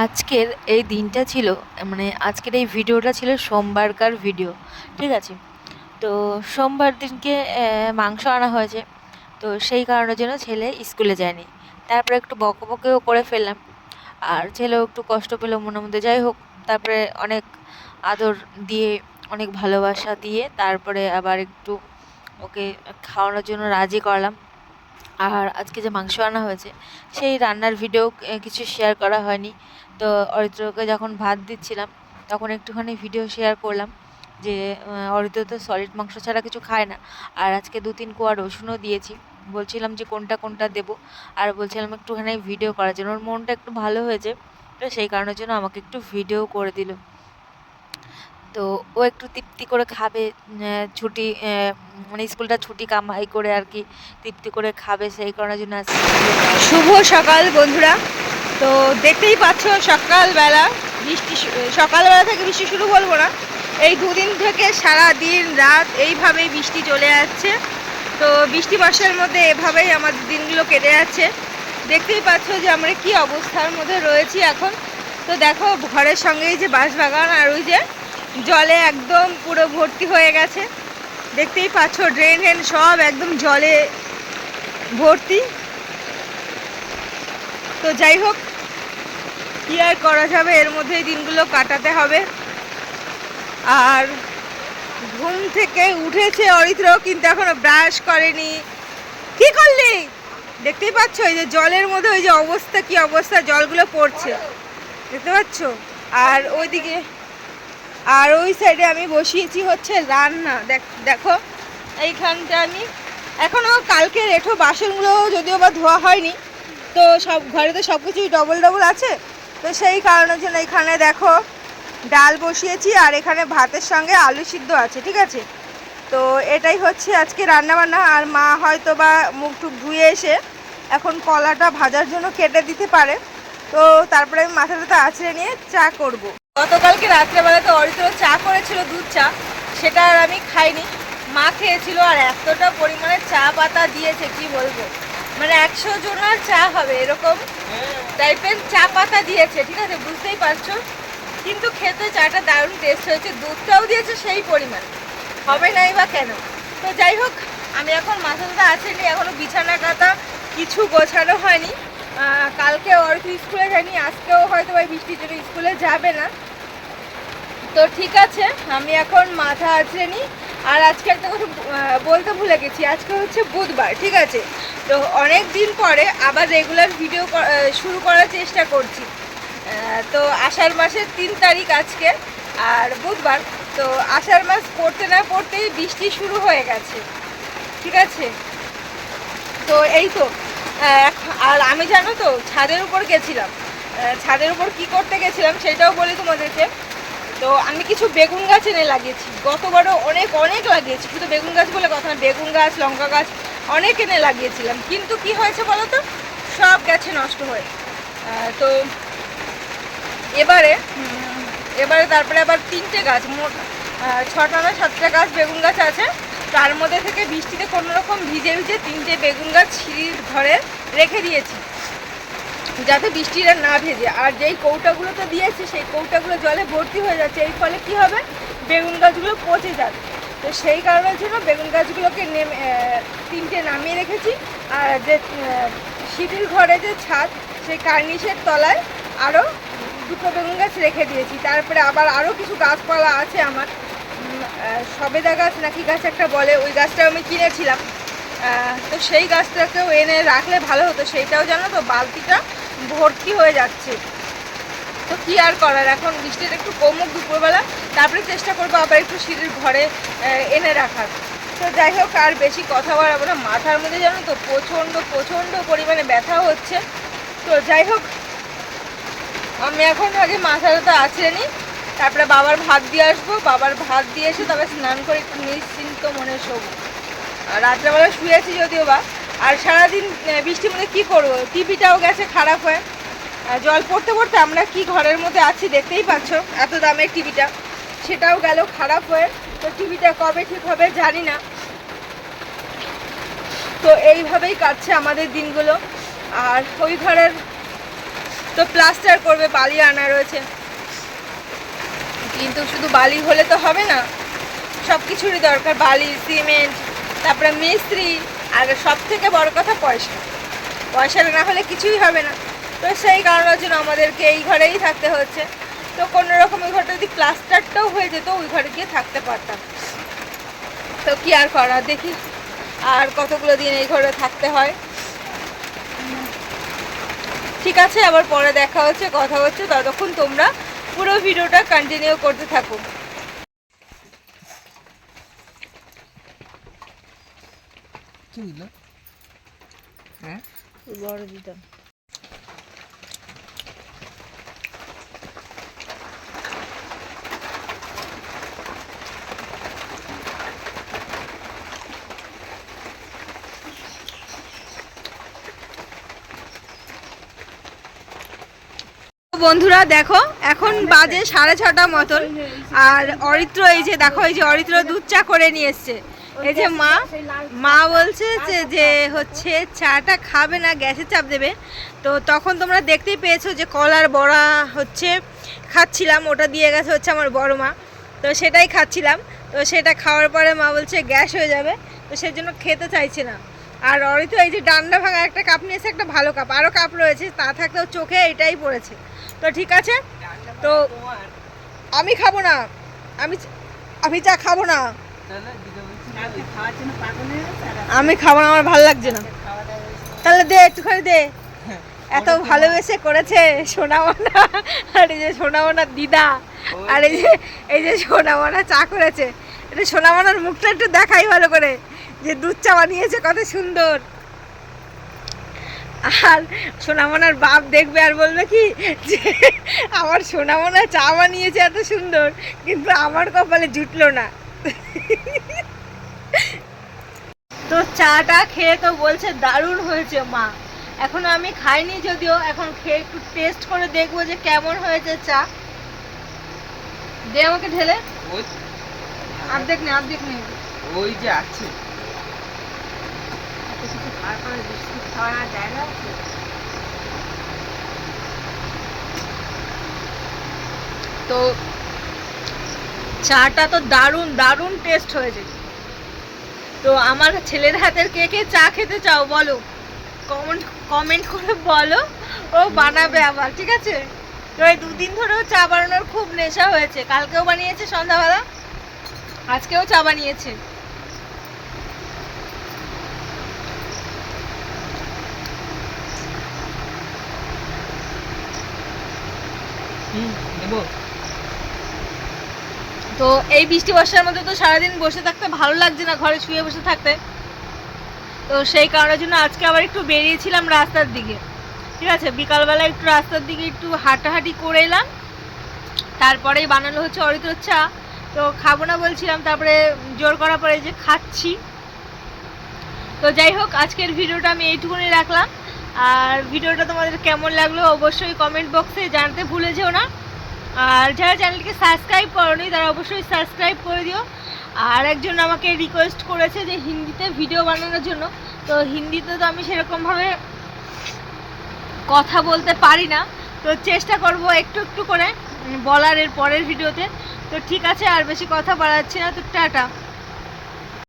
আজকের এই দিনটা ছিল মানে আজকের এই ভিডিওটা ছিল সোমবারকার ভিডিও, ঠিক আছে? তো সোমবার দিনকে মাংস আনা হয়েছে, তো সেই কারণের জন্য ছেলে স্কুলে যায়নি। তারপরে একটু বকবকেও করে ফেললাম, আর ছেলেও একটু কষ্ট পেল মনের মধ্যে, যাই হোক, তারপরে অনেক আদর দিয়ে, অনেক ভালোবাসা দিয়ে, তারপরে আবার একটু ওকে খাওয়ানোর জন্য রাজি করলাম। আর আজকে যে মাংস আনা হয়েছে, সেই রান্নার ভিডিও কিছু শেয়ার করা হয়নি। তো অরিত্রকে যখন ভাত দিচ্ছিলাম, তখন একটুখানি ভিডিও শেয়ার করলাম যে অরিত্র তো সলিড মাংস ছাড়া কিছু খায় না। আর আজকে দু তিন কোয়া রসুনও দিয়েছি। বলছিলাম যে, কোনটা কোনটা দেবো? আর বলছিলাম একটুখানি ভিডিও করার জন্য। ওর মনটা একটু ভালো হয়েছে, তো সেই কারণের জন্য আমাকে একটু ভিডিও করে দিল। তো ও একটু তৃপ্তি করে খাবে ছুটি মানে স্কুলটা ছুটি কামাই করে আর কি তৃপ্তি করে খাবে সেই কারণের জন্য শুভ সকাল বন্ধুরা। তো দেখতেই পাচ্ছ সকালবেলা বৃষ্টি সকালবেলা থেকে বৃষ্টি শুরু বলব না। এই দুদিন থেকে সারা দিন রাত এইভাবেই বৃষ্টি চলে যাচ্ছে তো বৃষ্টি বর্ষার মধ্যে এভাবেই আমাদের দিনগুলো কেটে যাচ্ছে। দেখতেই পাচ্ছ যে আমরা কি অবস্থার মধ্যে রয়েছি এখন। তো দেখো ঘরের সঙ্গেই যে বাঁশবাগান আর ওই যে জলে একদম পুরো ভর্তি হয়ে গেছে। দেখতেই পাচ্ছ ড্রেন হেন সব একদম জলে ভর্তি। তো যাই হোক, কি আর করা যাবে? এর মধ্যেই দিনগুলো কাটাতে হবে। আর ঘুম থেকে উঠেছে অরিত্র, কিন্তু এখনও ব্রাশ করেনি। কি করলি? দেখতেই পাচ্ছ, এই যে জলের মধ্যে ওই যে অবস্থা, কি অবস্থা, জলগুলো পড়ছে। দেখতে পাচ্ছ? আর ওইদিকে আর ওই সাইডে আমি বসিয়েছি হচ্ছে রান্না। দেখ এইখানটা আমি এখনও কালকে রেঠো বাসনগুলো যদিও বা ধোয়া হয়নি, তো সব ঘরে তো সব কিছুই ডবল ডবল আছে। তো সেই কারণের জন্য এখানে দেখো ডাল বসিয়েছি আর এখানে ভাতের সঙ্গে আলু সিদ্ধ আছে, ঠিক আছে? তো এটাই হচ্ছে আজকে রান্না বান্না আর মা হয়তো বা মুখ টুক ধুয়ে এসে এখন কলাটা ভাজার জন্য কেটে দিতে পারে। তো তারপরে আমি মাথা টাথা আছড়ে নিয়ে চা করব। গতকালকে রাত্রেবেলাতে অরিত্র চা করেছিল, দুধ চা। সেটা আর আমি খাইনি। মা খেয়েছিল আর এতটা পরিমাণে চা পাতা দিয়েছে, কি বলব? মানে একশো জনের চা হবে এরকম টাইপের চা পাতা দিয়েছে, ঠিক আছে? বুঝতেই পারছ? কিন্তু খেতে চাটা দারুণ টেস্ট হয়েছে। দুধটাও দিয়েছে সেই পরিমাণ। হবে নাই বা কেন? তো যাই হোক, আমি এখন মাথাটা আছে নি এখনও বিছানা কাটা কিছু গোছানো হয়নি। কালকে অর্থ স্কুলে যায়নি, আজকেও হয়তো বা বৃষ্টির জন্য স্কুলে যাবে না। তো ঠিক আছে, আমি এখন মাথা আছড়ে নিই, আর আজকে একটা কথা বলতে ভুলে গেছি, আজকে হচ্ছে বুধবার, ঠিক আছে? তো অনেক দিন পরে আবার রেগুলার ভিডিও শুরু করার চেষ্টা করছি। তো আষাঢ় মাসের তিন তারিখ আজকে, আর বুধবার, তো আষাঢ় মাস পড়তে না পড়তেই বৃষ্টি শুরু হয়ে গেছে, ঠিক আছে? তো এই তো। আর আমি জানো তো, ছাদের উপর গেছিলাম। ছাদের উপর কি করতে গেছিলাম সেটাও বলি তোমাদেরকে। তো আমি কিছু বেগুন গাছ এনে লাগিয়েছি। গতবারও অনেক অনেক লাগিয়েছি। শুধু বেগুন গাছ বলে কথা না, বেগুন গাছ, লঙ্কা গাছ অনেক এনে লাগিয়েছিলাম। কিন্তু কি হয়েছে বলো তো? সব গেছে নষ্ট হয়ে। তো এবারে এবারে তারপরে আবার তিনটে গাছ, মোট ছটা না সাতটা গাছ বেগুন গাছ আছে। তার মধ্যে থেকে বৃষ্টিতে কোনো রকম ভিজে ভিজে তিনটে বেগুন গাছ সিঁড়ির ঘরে রেখে দিয়েছি, যাতে বৃষ্টিটা না ভেজে। আর যেই কৌটাগুলো তো দিয়েছে, সেই কৌটাগুলো জলে ভর্তি হয়ে যাচ্ছে। এর ফলে কি হবে? বেগুন গাছগুলো পচে যাবে। তো সেই কারণের জন্য বেগুন গাছগুলোকে নেমে তিনটে নামিয়ে রেখেছি। আর যে সিঁড়ির ঘরে যে ছাদ, সেই কার্নিশের তলায় আরও দুটো বেগুন গাছ রেখে দিয়েছি। তারপরে আবার আরও কিছু গাছপালা আছে আমার। সবেদা গাছ নাকি গাছ একটা বলে, ওই গাছটা আমি কিনেছিলাম। তো সেই গাছটাকেও এনে রাখলে ভালো হতো, সেইটাও জানো তো, বালতিটা ভর্তি হয়ে যাচ্ছে। তো কি আর করার, এখন বৃষ্টিটা একটু কমুক দুপুরবেলা, তারপরে চেষ্টা করব আবার একটু সিঁড়ির ঘরে এনে রাখার। তো যাই হোক, আর বেশি কথা বাড়াবো না, মাথার মধ্যে জানো তো প্রচণ্ড প্রচণ্ড পরিমাণে ব্যথা হচ্ছে। তো যাই হোক, আমি এখন আগে মাথা মাথাটা আছড়ে নিই তারপরে বাবার ভাত দিয়ে আসব, বাবার ভাত দিয়ে এসে তবে স্নান করে একটু নিশ্চিন্ত মনে শোবো। আর রাত্রেবেলা শুয়েছি যদিও বা। আর সারাদিন বৃষ্টির মধ্যে কী করব? টিভিটাও গেছে, খারাপ হয়ে। জল পড়তে পড়তে আমরা কি ঘরের মধ্যে আছি দেখতেই পাচ্ছ, এত দামের টিভিটা। সেটাও গেল, খারাপ হয়ে। তো টিভিটা কবে ঠিক হবে জানি না। তো এইভাবেই কাটছে আমাদের দিনগুলো। আর ওই ঘরের তো প্লাস্টার করবে বালি আনা রয়েছে। কিন্তু শুধু বালি হলে তো হবে না। সব কিছুরই দরকার, বালি, সিমেন্ট, তারপরে মিস্ত্রি, আর সব থেকে বড় কথা পয়সা। পয়সা না হলে কিছুই হবে না। তো সেই কারণের জন্য আমাদেরকে এই ঘরেই থাকতে হচ্ছে। তো কোনো রকম ওই ঘরটা যদি প্লাস্টারটাও হয়ে যেত, ওই ঘরে গিয়ে থাকতে পারতাম। তো কি আর করা দেখি, আর কতগুলো দিন এই ঘরে থাকতে হয়। ঠিক আছে, আবার পরে দেখা হচ্ছে, কথা হচ্ছে, ততক্ষণ তোমরা পুরো ভিডিওটা কন্টিনিউ করতে থাকুন। হ্যাঁ? বড় দিতাম। বন্ধুরা, দেখো, এখন বাজে সাড়ে ছটা মতন। আর অরিত্র এই যে, দেখো, এই যে অরিত্র দুধ চা করে নিয়ে এসছে। এই যে মা মা বলছে যে যে হচ্ছে চাটা খাবে না গ্যাসে চাপ দেবে। তো তখন তোমরা দেখতেই পেয়েছ যে কলার বড়া হচ্ছে, খাচ্ছিলাম। ওটা দিয়ে গেছে হচ্ছে আমার বড় মা। তো সেটাই খাচ্ছিলাম। তো সেটা খাওয়ার পরে মা বলছে, গ্যাস হয়ে যাবে। তো সেজন্য খেতে চাইছে না। আর অরিত্র এই যে ডান্ডা ভাঙা একটা কাপ নিয়েছে, একটা ভালো কাপ। আরও কাপ রয়েছে, তা থাকলেও চোখে এটাই পড়েছে। তো ঠিক আছে? তো আমি খাব না। আমি আমি চা খাব না। আমি খাব না, আমার ভালো লাগছে না। তাহলে দে, একটুখানি দে। এত ভালোবেসে করেছে সোনামনা। আর এই যে সোনামনার দিদা। আর এই যে এই যে সোনামনা চা করেছে। এটা সোনামনার মুখটা একটু দেখাই ভালো করে। যে দুধ চা বানিয়েছে কত সুন্দর। আর সোনামনার বাপ দেখবে আর বলবে কি যে আমার সোনামনা চা বানিয়েছে এত সুন্দর কিন্তু আমার কপালে জুটলো না। তো চাটা খেয়ে তো বলছে দারুণ হয়েছে মা। এখনও আমি খাইনি যদিও এখন খেয়ে একটু টেস্ট করে দেখব যে কেমন হয়েছে চা। দে আমাকে ঢেলে। অর্ধেক নে অর্ধেক নে। ওই যে আছে। তো চাটা তো দারুণ দারুণ টেস্ট হয়েছে। তো আমার ছেলের হাতের কে কে চা খেতে চাও বলো? কমেন্ট কমেন্ট করে বলো। ও বানাবে আবার, ঠিক আছে? তো এই দুদিন ধরেও চা বানানোর খুব নেশা হয়েছে। কালকেও বানিয়েছে সন্ধ্যাবেলা, আজকেও চা বানিয়েছে। তো এই বৃষ্টি বর্ষার মধ্যে তো সারাদিন বসে থাকতে ভালো লাগছে না, ঘরে শুয়ে বসে থাকতে। তো সেই কারণের জন্য আজকে আবার একটু বেরিয়েছিলাম রাস্তার দিকে। ঠিক আছে, বিকালবেলা একটু রাস্তার দিকে একটু হাঁটাহাঁটি করে এলাম। তারপরেই বানানো হচ্ছে অরিত্র চা। তো খাব না বলছিলাম, তারপরে জোর করার পরে যে খাচ্ছি। তো যাই হোক, আজকের ভিডিওটা আমি এইটুকুনি রাখলাম। আর ভিডিওটা তোমাদের কেমন লাগল অবশ্যই কমেন্ট বক্সে জানতে ভুলে যেও না। আর যারা চ্যানেলকে সাবস্ক্রাইব করনি, তারা অবশ্যই সাবস্ক্রাইব করে দিও। আর একজন আমাকে রিকোয়েস্ট করেছে যে হিন্দিতে ভিডিও বানানোর জন্য। তো হিন্দিতে তো আমি সেরকমভাবে কথা বলতে পারি না। তো চেষ্টা করব একটু একটু করে বলার এর পরের ভিডিওতে তো ঠিক আছে, আর বেশি কথা বাড়াচ্ছি না। তো টাটা।